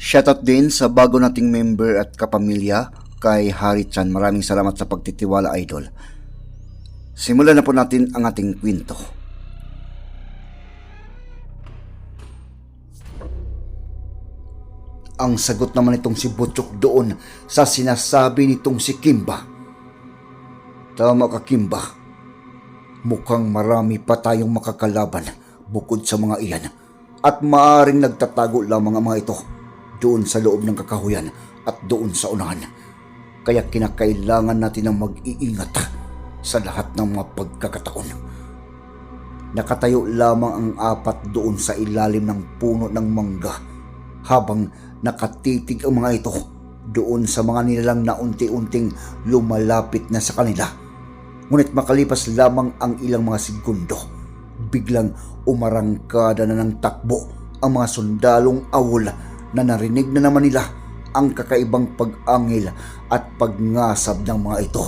Shoutout din sa bago nating member at kapamilya kay Hari Chan. Maraming salamat sa pagtitiwala idol. Simulan na po natin ang ating kwento. Ang sagot naman itong si Butchok doon sa sinasabi nitong si Kimba. Tama ka Kimba. Mukhang marami pa tayong makakalaban bukod sa mga iyan at maaring nagtatago lamang ang mga ito doon sa loob ng kakahuyan at doon sa unahan. Kaya kinakailangan natin ng mag-iingat sa lahat ng mga pagkakataon. Nakatayo lamang ang apat doon sa ilalim ng puno ng mangga habang nakatitig ang mga ito doon sa mga nilalang na unti-unting lumalapit na sa kanila. Ngunit makalipas lamang ang ilang mga segundo, biglang umarangkada na ng takbo ang mga sundalong awol na narinig na naman nila ang kakaibang pag-angil at pagngasab ng mga ito.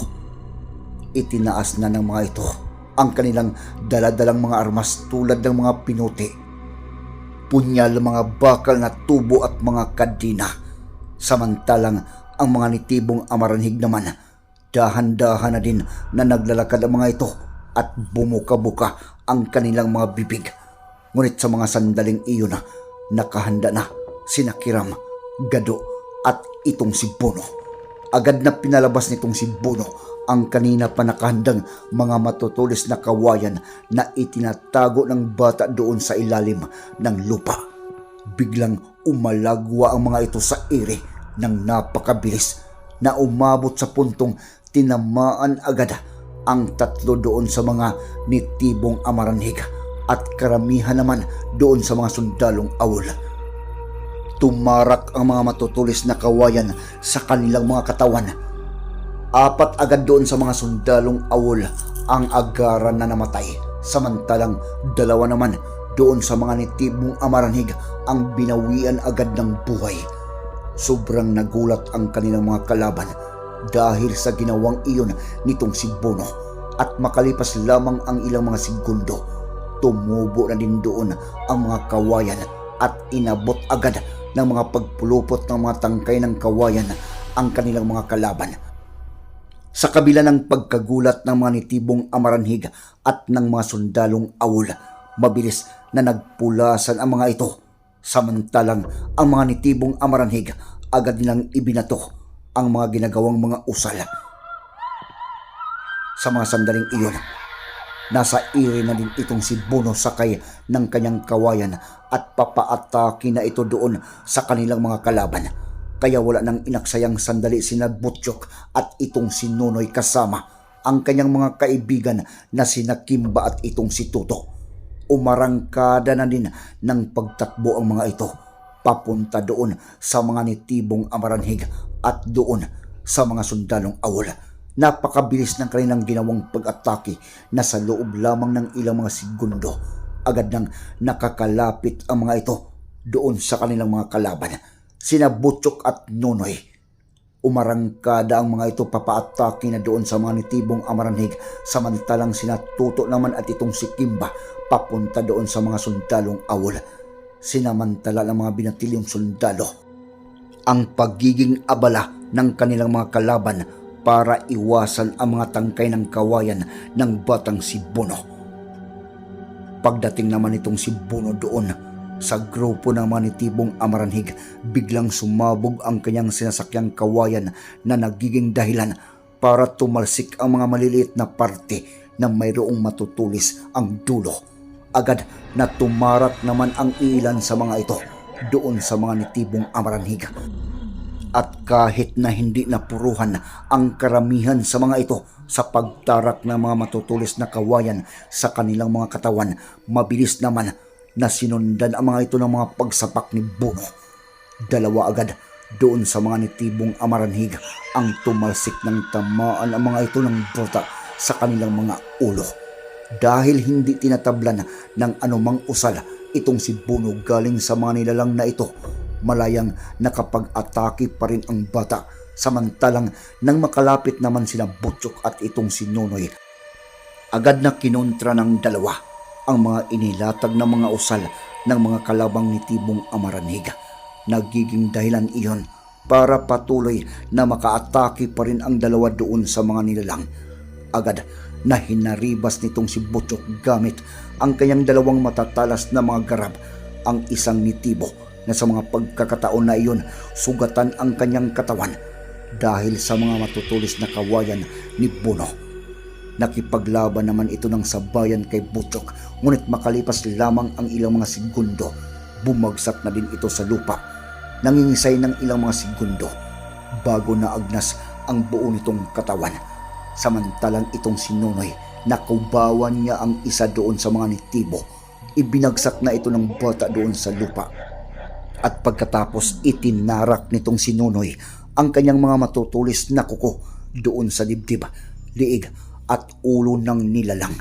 Itinaas na ng mga ito ang kanilang daladalang mga armas tulad ng mga pinuti, punyal, mga bakal na tubo at mga kadina. Samantalang ang mga nitibong amaranhig naman, dahan-dahan na din na naglalakad ang mga ito at bumuka-buka ang kanilang mga bibig. Ngunit sa mga sandaling iyon na nakahanda na sina Kiram, Gado at itong si Bono. Agad na pinalabas nitong si Bono ang kanina pa nakahandang mga matutulis na kawayan na itinatago ng bata doon sa ilalim ng lupa. Biglang umalagwa ang mga ito sa ere ng napakabilis na umabot sa puntong tinamaan agad ang tatlo doon sa mga nitibong amaranhig at karamihan naman doon sa mga sundalong awol tumarak ang mga matutulis na kawayan sa kanilang mga katawan. Apat agad doon sa mga sundalong awol ang agaran na namatay, samantalang dalawa naman doon sa mga nitibong amaranhig ang binawian agad ng buhay. Sobrang nagulat ang kanilang mga kalaban dahil sa ginawang iyon nitong si Bono at makalipas lamang ang ilang mga segundo, tumubo na din doon ang mga kawayan at inabot agad ng mga pagpulupot ng mga tangkay ng kawayan ang kanilang mga kalaban. Sa kabila ng pagkagulat ng mga nitibong amaranhig at ng mga sundalong awol, mabilis na nagpulasan ang mga ito. Samantalang ang mga nitibong amaranhig agad nilang ibinato ang mga ginagawang mga usal. Sa mga sandaling iyon, Nasa iri na din itong si Bono sakay ng kanyang kawayan at papaatake na ito doon sa kanilang mga kalaban. Kaya wala nang inaksayang sandali si Butchok at itong si Nonoy kasama ang kanyang mga kaibigan na sina Kimba at itong si Tuto. Umarangkada na din ng pagtakbo ang mga ito papunta doon sa mga nitibong amaranhig at doon sa mga sundalong awol Napakabilis ng kanilang ginawang pag-atake na sa loob lamang ng ilang mga segundo. Agad nang nakakalapit ang mga ito doon sa kanilang mga kalaban. Sina Butchok at Nonoy. Umarangkada ang mga ito papaatake na doon sa mga nitibong amaranhig samantalang sina Tuto naman at itong si Kimba papunta doon sa mga sundalong awol. Sinamantala ng mga binatilyong sundalo ang pagiging abala ng kanilang mga kalaban para iwasan ang mga tangkay ng kawayan ng batang si Bono. Pagdating naman itong si Bono doon Sa grupo ng mga nitibong amaranhig, biglang sumabog ang kanyang sinasakyang kawayan na nagiging dahilan para tumalsik ang mga maliliit na parte na mayroong matutulis ang dulo. Agad na tumarak naman ang ilan sa mga ito doon sa mga nitibong amaranhig. At kahit na hindi napuruhan ang karamihan sa mga ito sa pagtarak ng mga matutulis na kawayan sa kanilang mga katawan, mabilis naman na sinundan ang mga ito ng mga pagsapak ni Bono. Dalawa agad doon sa mga nitibong amaranhig ang tumalsik ng tamaan ang mga ito ng bota sa kanilang mga ulo. Dahil hindi tinatablan ng anumang usal itong si Bono galing sa mga nilalang na ito, malayang nakapag-atake pa rin ang bata samantalang nang makalapit naman sina Butchok at itong si Nonoy. Agad na kinontra ng dalawa ang mga inilatag na mga usal ng mga kalabang nitibong amaranhig. Nagiging dahilan iyon para patuloy na makaatake pa rin ang dalawa doon sa mga nilalang. Agad na hinaribas nitong si Butchok gamit ang kanyang dalawang matatalas na mga garab ang isang nitibo na sa mga pagkakataon na iyon sugatan ang kanyang katawan dahil sa mga matutulis na kawayan ni Bono. Nakipaglaban naman ito ng sabayan kay Butchok ngunit makalipas lamang ang ilang mga segundo bumagsak na din ito sa lupa. Nangingisay ng ilang mga segundo bago na agnas ang buo nitong katawan. Samantalang itong si Nonoy nakubawan niya ang isa doon sa mga nitibo. Ibinagsak na ito ng bata doon sa lupa. At pagkatapos itinarak nitong si Nonoy ang kanyang mga matutulis na kuko doon sa dibdib, liig at ulo ng nilalang.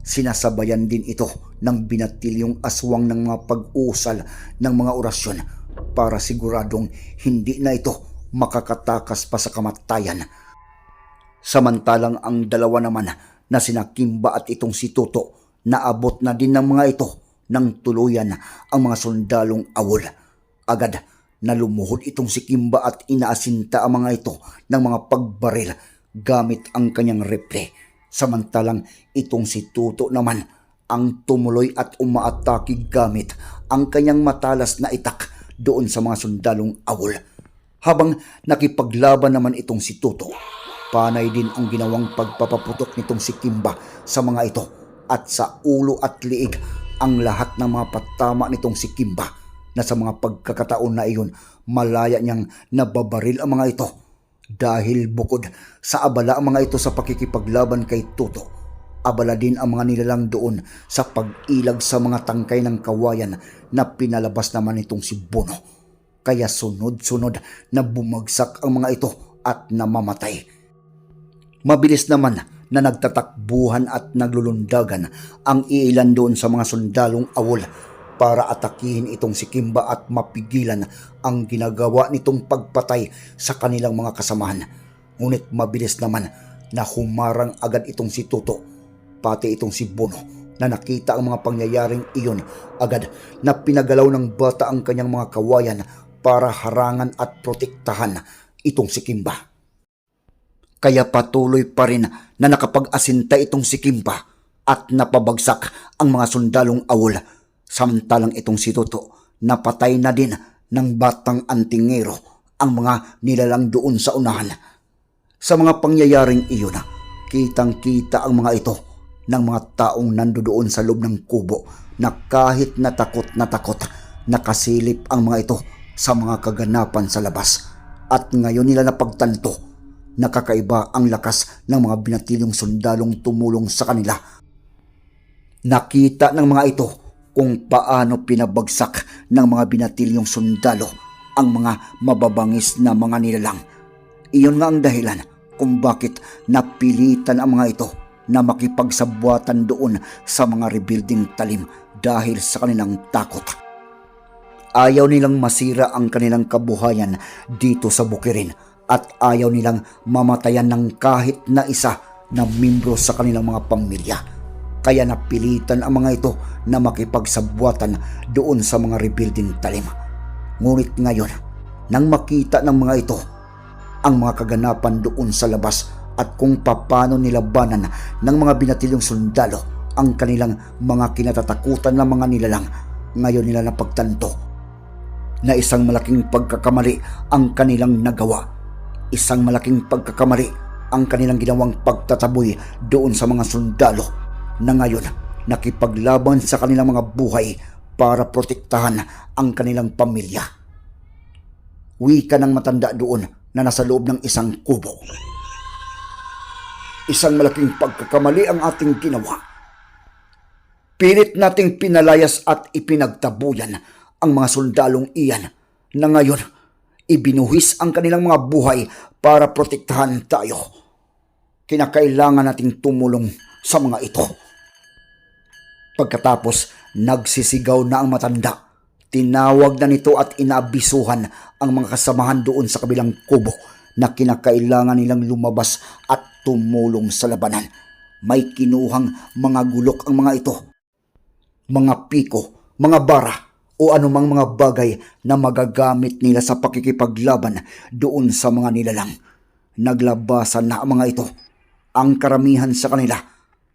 Sinasabayan din ito ng binatilyong aswang ng mga pag-uusal ng mga orasyon para siguradong hindi na ito makakatakas pa sa kamatayan. Samantalang ang dalawa naman na sina Kimba at itong si Toto naabot na din ng mga ito ng tuluyan ang mga sundalong awol. Agad na lumuhod itong si Kimba at inaasinta ang mga ito ng mga pagbaril gamit ang kanyang repre. Samantalang itong si Tuto naman ang tumuloy at umaatake gamit ang kanyang matalas na itak doon sa mga sundalong awol. Habang nakipaglaban naman itong si Tuto, panay din ang ginawang pagpapaputok nitong si Kimba sa mga ito at sa ulo at liig ang lahat ng mga patama nitong si Kimba na sa mga pagkakataon na iyon malaya niyang nababaril ang mga ito. Dahil bukod sa abala ang mga ito sa pakikipaglaban kay Tuto abala din ang mga nilalang doon sa pag-ilag sa mga tangkay ng kawayan na pinalabas naman nitong si Bono. Kaya sunod-sunod na bumagsak ang mga ito at namamatay. Mabilis naman na nagtatakbuhan at naglulundagan ang iilan doon sa mga sundalong awol para atakihin itong si Kimba at mapigilan ang ginagawa nitong pagpatay sa kanilang mga kasamahan. Ngunit mabilis naman na humarang agad itong si Tuto, pati itong si Bono na nakita ang mga pangyayaring iyon agad na pinagalaw ng bata ang kanyang mga kawayan para harangan at protektahan itong si Kimba. Kaya patuloy pa rin na nakapag-asinta itong si Kimba at napabagsak ang mga sundalong awol samantalang itong si Toto napatay na din ng batang antingero ang mga nilalang doon sa unahan. Sa mga pangyayaring iyon, kitang-kita ang mga ito ng mga taong nandoon sa loob ng kubo na kahit natakot na takot nakasilip ang mga ito sa mga kaganapan sa labas. At ngayon nila napagtanto nakakaiba ang lakas ng mga binatilyong sundalong tumulong sa kanila. Nakita ng mga ito kung paano pinabagsak ng mga binatilyong sundalo ang mga mababangis na mga nilalang. Iyon nga ang dahilan kung bakit napilitan ang mga ito na makipagsabwatan doon sa mga rebuilding talim dahil sa kanilang takot. Ayaw nilang masira ang kanilang kabuhayan dito sa Bukirin at ayaw nilang mamatayan ng kahit na isa na membro sa kanilang mga pamilya. Kaya napilitan ang mga ito na makipagsabwatan doon sa mga rebuilding talim. Ngunit ngayon, nang makita ng mga ito ang mga kaganapan doon sa labas at kung paano nilabanan ng mga binatilyong sundalo ang kanilang mga kinatatakutan ng mga nilalang, Ngayon nila napagtanto na isang malaking pagkakamali ang kanilang nagawa. Isang malaking pagkakamali ang kanilang ginawang pagtataboy doon sa mga sundalo na ngayon nakipaglaban sa kanilang mga buhay para protektahan ang kanilang pamilya. Wika ng matanda doon na nasa loob ng isang kubo. Isang malaking pagkakamali ang ating ginawa. Pilit nating pinalayas at ipinagtabuyan ang mga sundalong iyan na ngayon ibinuhis ang kanilang mga buhay para protektahan tayo. Kinakailangan nating tumulong sa mga ito. Pagkatapos, nagsisigaw na ang matanda. Tinawag na nito at inaabisuhan ang mga kasamahan doon sa kabilang kubo na kinakailangan nilang lumabas at tumulong sa labanan. May kinuhang mga gulok ang mga ito. Mga piko, mga bara, o anumang mga bagay na magagamit nila sa pakikipaglaban doon sa mga nilalang. Naglabasan na ang mga ito. Ang karamihan sa kanila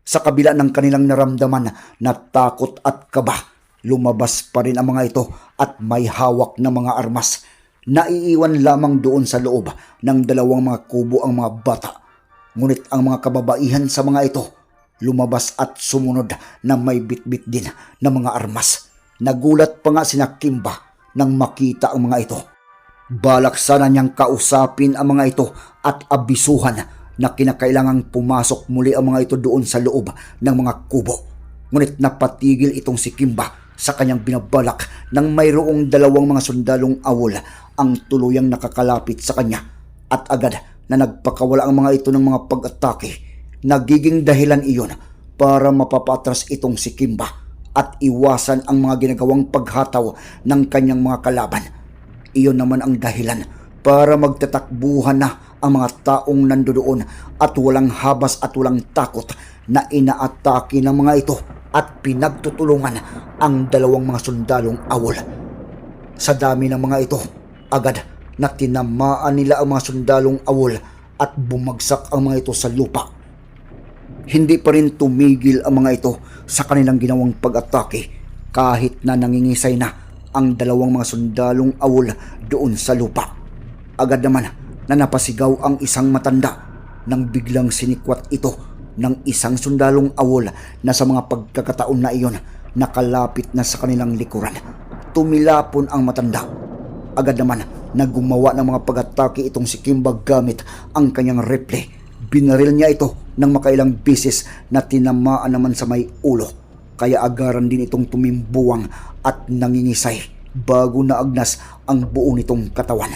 sa kabila ng kanilang naramdaman na takot at kaba, lumabas pa rin ang mga ito at may hawak na mga armas. Naiiwan lamang doon sa loob ng dalawang mga kubo ang mga bata. Ngunit ang mga kababaihan sa mga ito, lumabas at sumunod na may bitbit din na mga armas. Nagulat pa nga sina Kimba nang makita ang mga ito. Balak sana niyang kausapin ang mga ito at abisuhan na kinakailangang pumasok muli ang mga ito doon sa loob ng mga kubo. Ngunit napatigil itong si Kimba sa kanyang binabalak nang mayroong dalawang mga sundalong awol ang tuluyang nakakalapit sa kanya at agad na nagpakawala ang mga ito ng mga pag-atake. Nagiging dahilan iyon para mapapatras itong si Kimba at iwasan ang mga ginagawang paghataw ng kanyang mga kalaban. Iyon naman ang dahilan para magtatakbuhan na ang mga taong nandoon at walang habas at walang takot na inaatake ng mga ito at pinagtutulungan ang dalawang mga sundalong awol. Sa dami ng mga ito, agad na tinamaan nila ang mga sundalong awol at bumagsak ang mga ito sa lupa. Hindi pa rin tumigil ang mga ito sa kanilang ginawang pag-atake kahit na nangingisay na ang dalawang mga sundalong awol doon sa lupa. Agad naman na napasigaw ang isang matanda nang biglang sinikwat ito ng isang sundalong awol na sa mga pagkakataon na iyon nakalapit na sa kanilang likuran. Tumilapon ang matanda. Agad naman na gumawa ng mga pag-atake itong si Kimba gamit ang kanyang rifle. Binaril niya ito ng makailang bisis na tinamaan naman sa may ulo. Kaya agaran din itong tumimbuwang at nangingisay bago naagnas ang buo nitong katawan.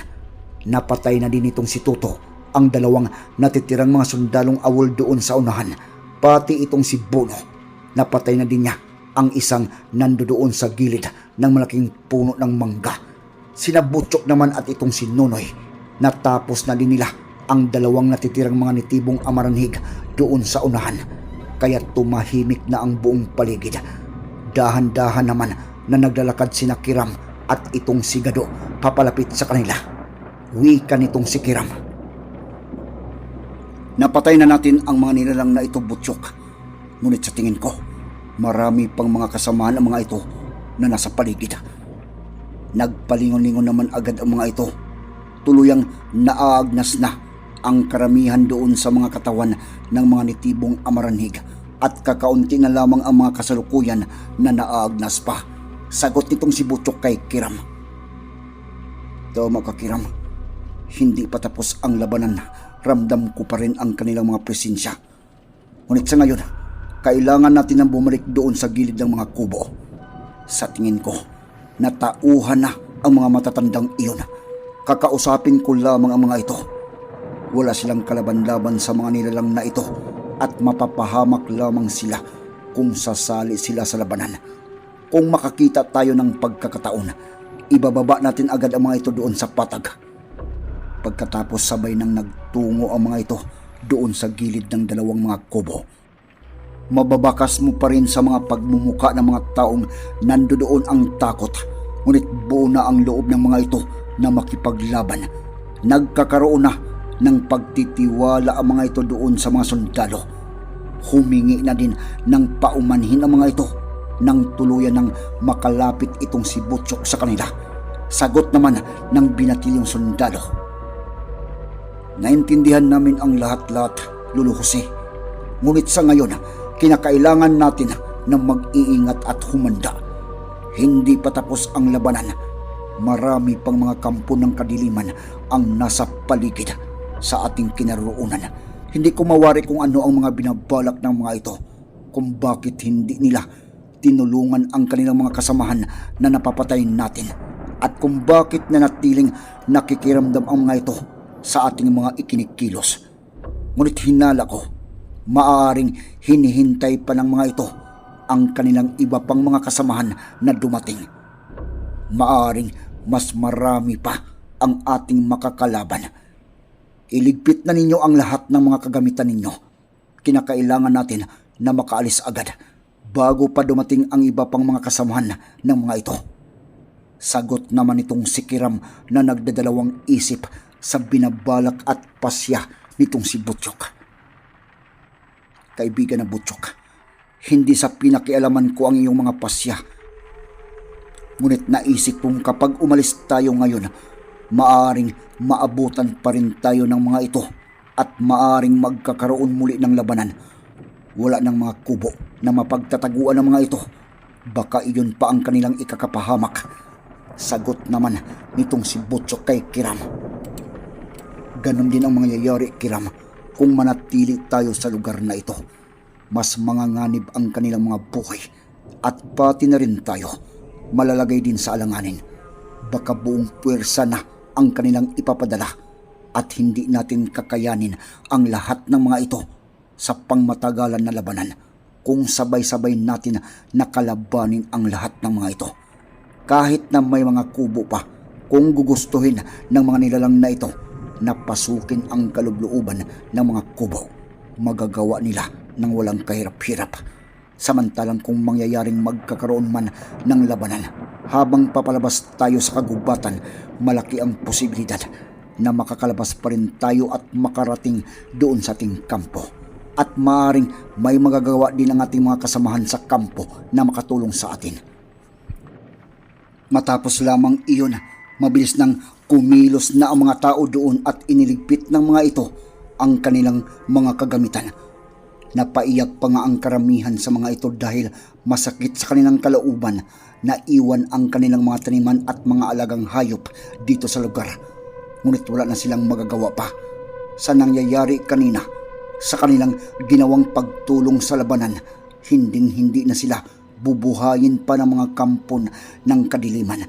Napatay na din itong si Tuto, ang dalawang natitirang mga sundalong awol doon sa unahan, pati itong si Bono. Napatay na din niya ang isang nandoon sa gilid ng malaking puno ng mangga. Sinabutsok naman at itong si Nonoy. Natapos na din nila ang dalawang natitirang mga nitibong amaranhig doon sa unahan. Kaya tumahimik na ang buong paligid. Dahan-dahan naman na naglalakad si Kiram at itong si Gado papalapit sa kanila. Wika nitong si Kiram. Napatay na natin ang mga nilalang na ito butsyok. Ngunit sa tingin ko, marami pang mga kasamahan ang mga ito na nasa paligid. Nagpalingon-lingon naman agad ang mga ito. Tuluyang naagnas na ang karamihan doon sa mga katawan ng mga nitibong amaranhig at kakaunti na lamang ang mga kasalukuyan na naagnas pa. Sagot nitong si Butchok kay Kiram. Tama ka Kiram. Hindi pa tapos ang labanan. Ramdam ko pa rin ang kanilang mga presensya. Ngunit sa ngayon, kailangan natin ang bumalik doon sa gilid ng mga kubo. Sa tingin ko, natauhan na ang mga matatandang iyon. Kakausapin ko lamang ang mga ito. Wala silang kalaban-laban sa mga nilalang na ito at mapapahamak lamang sila kung sasali sila sa labanan. Kung makakita tayo ng pagkakataon, ibababa natin agad ang mga ito doon sa patag. Pagkatapos sabay nang nagtungo ang mga ito doon sa gilid ng dalawang mga kubo. Mababakas mo pa rin sa mga pagmumuka ng mga taong nandoon ang takot, ngunit buo na ang loob ng mga ito na makipaglaban. Nagkakaroon na ng pagtitiwala ang mga ito doon sa mga sundalo. Humingi na din ng paumanhin ang mga ito nang tuluyan ng makalapit itong si Butchok sa kanila. Sagot naman ng binatilyong sundalo. Naintindihan namin ang lahat-lahat, Lulu Jose. Ngunit sa ngayon, kinakailangan natin na mag-iingat at humanda. Hindi pa tapos ang labanan. Marami pang mga kampo ng kadiliman ang nasa paligid sa ating kinaroonan. Hindi ko mawari kung ano ang mga binabalak ng mga ito. Kung bakit hindi nila tinulungan ang kanilang mga kasamahan na napapatay natin. At kung bakit nanatiling nakikiramdam ang mga ito sa ating mga ikinikilos. Ngunit hinala ko, maaaring hinihintay pa ng mga ito ang kanilang iba pang mga kasamahan na dumating. Maaring mas marami pa ang ating makakalaban. Iligpit na ninyo ang lahat ng mga kagamitan ninyo. Kinakailangan natin na makaalis agad bago pa dumating ang iba pang mga kasamahan ng mga ito. Sagot naman itong si Kiram na nagdadalawang isip sa binabalak at pasya nitong si Butchok. Kaibigan na Butchok, hindi sa pinakialaman ko ang iyong mga pasya. Ngunit naisip kong kapag umalis tayo ngayon, maaring maabutan pa rin tayo ng mga ito at maaring magkakaroon muli ng labanan. Wala ng mga kubo na mapagtataguan ng mga ito. Baka iyon pa ang kanilang ikakapahamak. Sagot naman nitong si Butchok kay Kiram. Ganon din ang mangyayari, Kiram, kung manatili tayo sa lugar na ito. Mas manganganib ang kanilang mga buhay at pati na rin tayo malalagay din sa alanganin. Baka buong puwersa na ang kanilang ipapadala at hindi natin kakayanin ang lahat ng mga ito sa pangmatagalan na labanan kung sabay-sabay natin nakalabanin ang lahat ng mga ito. Kahit na may mga kubo pa, kung gugustuhin ng mga nilalang na ito na pasukin ang kalubluuban ng mga kubo, magagawa nila ng walang kahirap-hirap. Samantalang kung mangyayaring magkakaroon man ng labanan, habang papalabas tayo sa kagubatan, malaki ang posibilidad na makakalabas pa rin tayo at makarating doon sa ating kampo. At maaring may magagawa din ang ating mga kasamahan sa kampo na makatulong sa atin. Matapos lamang iyon, mabilis nang kumilos na ang mga tao doon at iniligpit ng mga ito ang kanilang mga kagamitan. Napaiyak pa nga ang karamihan sa mga ito dahil masakit sa kanilang kalauban na iwan ang kanilang mga taniman at mga alagang hayop dito sa lugar. Ngunit wala na silang magagawa pa sa nangyayari kanina sa kanilang ginawang pagtulong sa labanan. Hinding hindi na sila bubuhayin pa ng mga kampon ng kadiliman.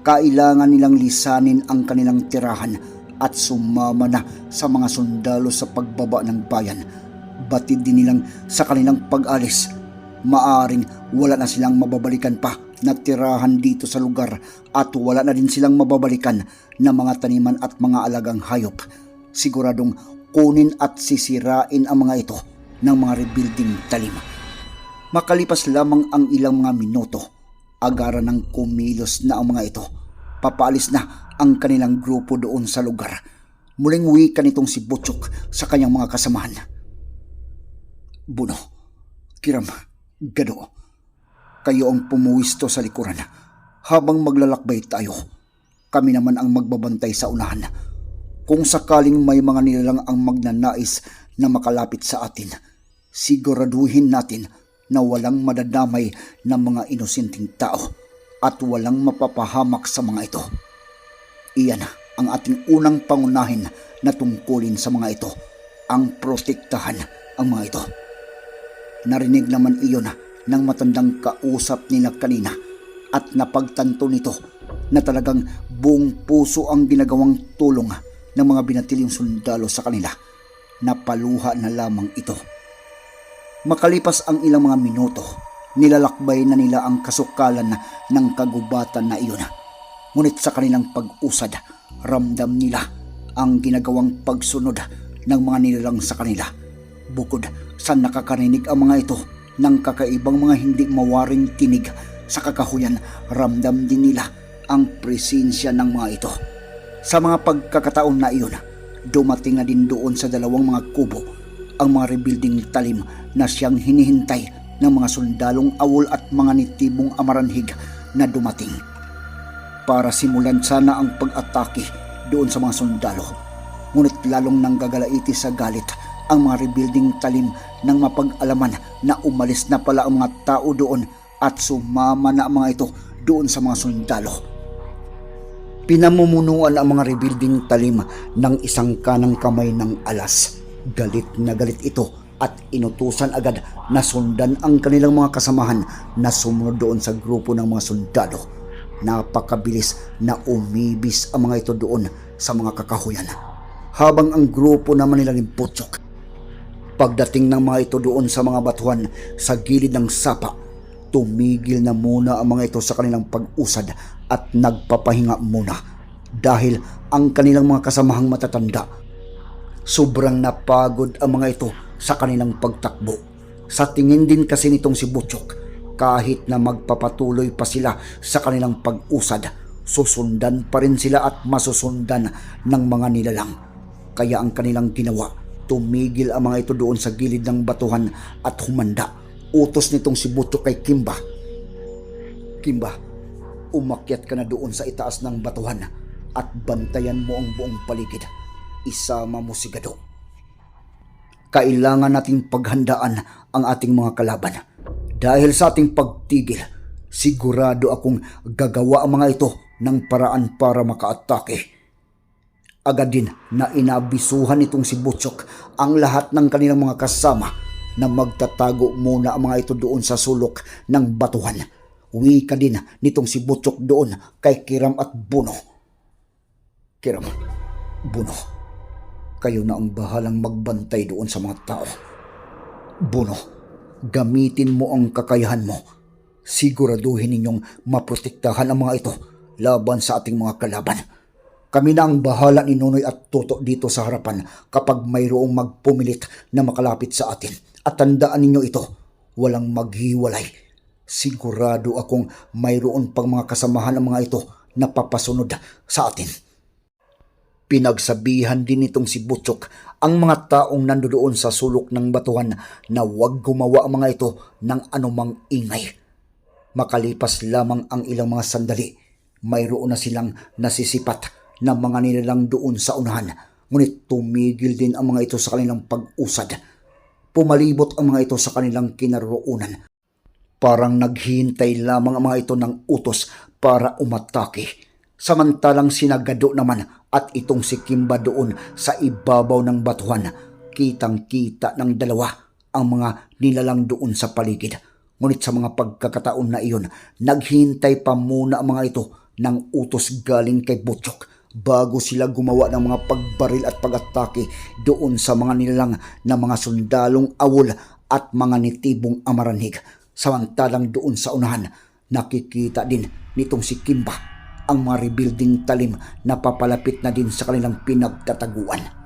Kailangan nilang lisanin ang kanilang tirahan at sumama na sa mga sundalo sa pagbaba ng bayan. Batid din nilang sa kanilang pag-alis. Maaring wala na silang mababalikan pa na tirahan dito sa lugar at wala na din silang mababalikan na mga taniman at mga alagang hayop. Siguradong kunin at sisirain ang mga ito ng mga rebuilding talim. Makalipas lamang ang ilang mga minuto, agara ng kumilos na ang mga ito. Papaalis na ang kanilang grupo doon sa lugar. Muling wika nitong si Butchok sa kanyang mga kasamahan. Buno, Kiram, Gado, kayo ang pumuwisto sa likuran. Habang maglalakbay tayo, kami naman ang magbabantay sa unahan. Kung sakaling may mga nilalang ang magnanais na makalapit sa atin, siguraduhin natin na walang madadamay ng mga inosenteng tao at walang mapapahamak sa mga ito. Iyan ang ating unang pangunahin na tungkulin sa mga ito, ang protektahan ang mga ito. Narinig naman iyon ng matandang kausap nila kanina at napagtanto nito na talagang buong puso ang ginagawang tulong ng mga binatilyong sundalo sa kanila. Napaluha na lamang ito. Makalipas ang ilang mga minuto, nilalakbay na nila ang kasukalan ng kagubatan na iyon. Ngunit sa kanilang pag-usad, ramdam nila ang ginagawang pagsunod ng mga nilalang sa kanila. Bukod sa nakakarinig ang mga ito ng kakaibang mga hindi mawaring tinig sa kakahuyan, ramdam din nila ang presensya ng mga ito. Sa mga pagkakataon na iyon, dumating na din doon sa dalawang mga kubo ang mga rebuilding talim na siyang hinihintay ng mga sundalong awol at mga nitibong amaranhig na dumating para simulan sana ang pag-atake doon sa mga sundalo. Ngunit lalong nanggagalaiti sa galit ang mga rebuilding talim ng mapag-alaman na umalis na pala ang mga tao doon at sumama na ang mga ito doon sa mga sundalo. Pinamumunuan ang mga rebuilding talim ng isang kanang kamay ng alas. Galit na galit ito at inutusan agad na sundan ang kanilang mga kasamahan na sumunod doon sa grupo ng mga sundalo. Napakabilis na umibis ang mga ito doon sa mga kakahuyan. Habang ang grupo naman nilang imputsok. Pagdating ng mga ito doon sa mga batuhan sa gilid ng sapa, tumigil na muna ang mga ito sa kanilang pag-usad at nagpapahinga muna dahil ang kanilang mga kasamahang matatanda sobrang napagod ang mga ito sa kanilang pagtakbo. Sa tingin din kasi nitong si Butchok, kahit na magpapatuloy pa sila sa kanilang pag-usad, susundan pa rin sila at masusundan ng mga nilalang. Kaya ang kanilang ginawa, tumigil ang mga ito doon sa gilid ng batuhan at humanda. Utos nitong si Butchok kay Kimba. Kimba, umakyat ka na doon sa itaas ng batuhan at bantayan mo ang buong paligid. Isama mo si Gado. Kailangan nating paghandaan ang ating mga kalaban. Dahil sa ating pagtigil, sigurado akong gagawa ang mga ito ng paraan para makaatake. Agad din na inabisuhan itong si Butchok ang lahat ng kanilang mga kasama na magtatago muna ang mga ito doon sa sulok ng batuhan. Wika din nitong si Butchok doon kay Kiram at Buno. Kiram, Buno, kayo na ang bahalang magbantay doon sa mga tao. Buno, gamitin mo ang kakayahan mo. Siguraduhin ninyong maprotektahan ang mga ito laban sa ating mga kalaban. Kami na ang bahala ni Nunoy at Toto dito sa harapan kapag mayroong magpumilit na makalapit sa atin. At tandaan ninyo ito, walang maghiwalay. Sigurado akong mayroon pang mga kasamahan ng mga ito na papasunod sa atin. Pinagsabihan din nitong si Butchok ang mga taong nandoon sa sulok ng batuhan na huwag gumawa ang mga ito ng anumang ingay. Makalipas lamang ang ilang mga sandali, mayroon na silang nasisipat na mga nilalang doon sa unahan. Ngunit tumigil din ang mga ito sa kanilang pag-usad. Pumalibot ang mga ito sa kanilang kinaroonan. Parang naghihintay lamang ang mga ito ng utos para umatake. Samantalang sinagado naman at itong si Kimba doon sa ibabaw ng batuhan, kitang-kita ng dalawa ang mga nilalang doon sa paligid. Ngunit sa mga pagkakataon na iyon, naghintay pa muna ang mga ito ng utos galing kay Butchok bago sila gumawa ng mga pagbaril at pag-atake doon sa mga nilalang na mga sundalong awol at mga nitibong amaranhig. Samantalang doon sa unahan, nakikita din nitong si Kimba ang mga rebuilding talim na papalapit na din sa kanilang pinagtataguan.